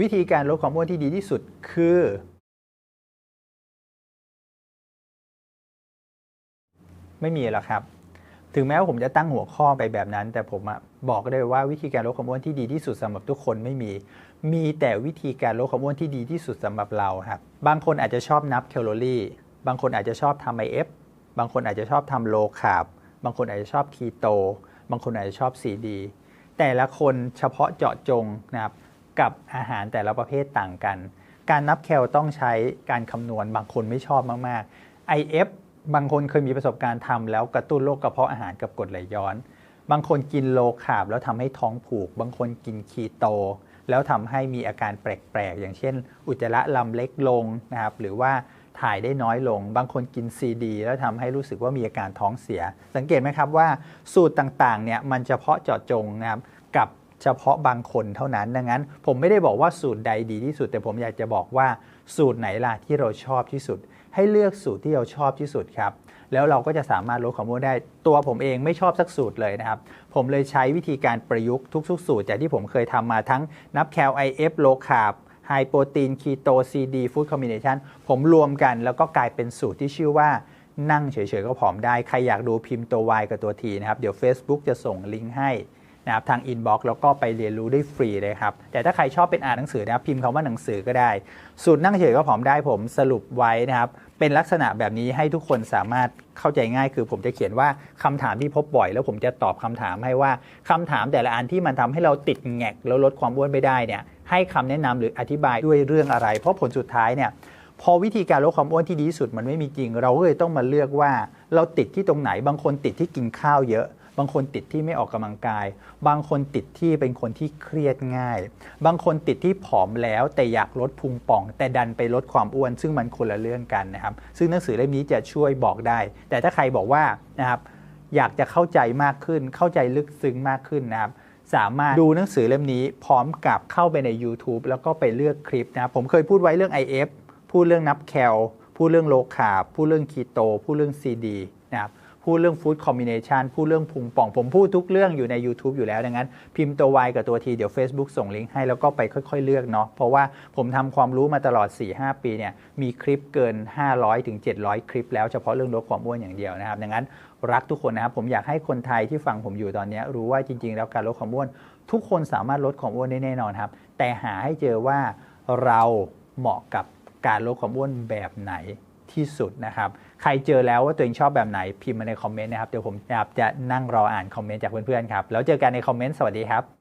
วิธีการลดความอ้วนที่ดีที่สุดคือ ไม่มีหรอกครับ ถึงแม้ว่าผมจะตั้งหัวข้อไปแบบนั้น แต่ผมอบอกได้ว่าวิธีการลดความอ้วนที่ดีที่สุดสำหรับทุกคนไม่มี มีแต่วิธีการลดความอ้วนที่ดีที่สุดสำหรับเราครับบางคนอาจจะชอบนับแคลอรี่ บางคนอาจจะชอบทำไอเอฟบางคนอาจจะชอบทำโลคาร์บบางคนอาจจะชอบคีโตบางคนอาจจะชอบซีดีแต่ละคนเฉพาะเจาะจงนะครับ กับอาหารแต่ละประเภทต่างกัน การนับแคลต้องใช้การคำนวณบางคนไม่ชอบมากๆ IF บางคนเคยมีประสบการณ์ทำแล้วกระตุ้นโรคกระเพาะอาหารกับกรดไหลย้อน บางคนกินโลคาร์บแล้วทำให้ท้องผูก บางคนกินคีโต แล้วทำให้มีอาการแปลกๆ อย่างเช่น อุจจาระลำเล็กลงนะครับ หรือว่าถ่ายได้น้อยลง บางคนกินซีดี แล้วทำให้รู้สึกว่ามีอาการท้องเสีย สังเกตไหมครับว่าสูตรต่างๆเนี่ยมันเฉพาะเจาะจงนะครับกับ เฉพาะบางคนเท่านั้น ดังนั้น ผมไม่ได้บอกว่าสูตรใดดีที่สุด แต่ผมอยากจะบอกว่าสูตรไหนล่ะที่เราชอบที่สุด ให้เลือกสูตรที่เราชอบที่สุดครับแล้วเราก็จะสามารถลดความอ้วนได้ ตัวผมเองไม่ชอบสักสูตรเลยนะครับ ผมเลยใช้วิธีการประยุกต์ทุกๆ สูตรจากที่ผมเคยทำมาทั้งนับแคล IF โลคาร์บไฮโปรตีนคีโตซีดีฟู้ดคอมบิเนชันผมรวมกันแล้วก็กลายเป็นสูตรที่ชื่อว่านั่งเฉยๆก็ผอมได้ ใครอยากดูพิมพ์ตัว Y กับตัว T นะครับ เดี๋ยว Facebook จะส่งลิงก์ให้ นะครับทางอินบ็อกซ์แล้วก็ไปเรียนรู้ได้ฟรีเลยครับ แต่ถ้าใครชอบเป็นอ่านหนังสือนะครับพิมพ์คำว่าหนังสือก็ได้ สูตรนั่งเฉยก็ผอมได้ผมสรุปไว้นะครับ เป็นลักษณะแบบนี้ให้ทุกคนสามารถเข้าใจง่าย คือผมจะเขียนว่าคำถามที่พบบ่อย แล้วผมจะตอบคำถามให้ว่าคำถามแต่ละอันที่มันทำให้เราติดแงกแล้วลดความอ้วนไม่ได้เนี่ยให้คำแนะนำหรืออธิบายด้วยเรื่องอะไร เพราะผลสุดท้ายเนี่ยพอวิธีการลดความอ้วนที่ดีที่สุดมันไม่มีจริง เราก็เลยต้องมาเลือกว่า เราติดที่ตรงไหนบางคนติดที่กินข้าวเยอะ บางคนติดที่ไม่ออกกำลังกาย บางคนติดที่เป็นคนที่เครียดง่าย บางคนติดที่ผอมแล้วแต่อยากลดพุงป่อง แต่ดันไปลดความอ้วน ซึ่งมันคนละเรื่องกันนะครับ ซึ่งหนังสือเล่มนี้จะช่วยบอกได้ แต่ถ้าใครบอกว่านะครับอยากจะเข้าใจมากขึ้น เข้าใจลึกซึ้งมากขึ้นนะครับสามารถดูหนังสือเล่มนี้พร้อมกับเข้าไปใน YouTube แล้วก็ไปเลือกคลิปนะครับผมเคยพูดไว้เรื่อง IF พูดเรื่องนับแคล พูดเรื่องโลคาร์พูดเรื่องคีโต พูดเรื่อง CD นะครับ พูดเรื่องฟู้ดคอมบิเนชันพูดเรื่องพุงป่อง ผมพูดทุกเรื่องอยู่ใน YouTube อยู่แล้วดังนั้น พิมพ์ตัว Y กับตัว T เดี๋ยว Facebook ส่งลิงก์ให้แล้วก็ไปค่อยๆ เลือกเนาะเพราะว่าผมทำความรู้มาตลอด 4-5 ปีเนี่ยมีคลิปเกิน 500ถึง700 คลิปแล้วเฉพาะเรื่องลดความอ้วนอย่างเดียวนะครับดังนั้นรักทุกคนนะครับผมอยากให้คนไทยที่ฟังผมอยู่ตอนนี้รู้ว่าจริง ๆ แล้วการลดความอ้วน ทุกคนสามารถลดความอ้วนได้แน่นอนครับ แต่หาให้เจอว่าเราเหมาะกับการลดความอ้วนแบบไหน ที่สุดนะครับ ใครเจอแล้วว่าตัวเองชอบแบบไหนพิมพ์มาในคอมเมนต์นะครับ เดี๋ยวผมจะนั่งรออ่านคอมเมนต์จากเพื่อนๆครับ แล้วเจอกันในคอมเมนต์ สวัสดีครับ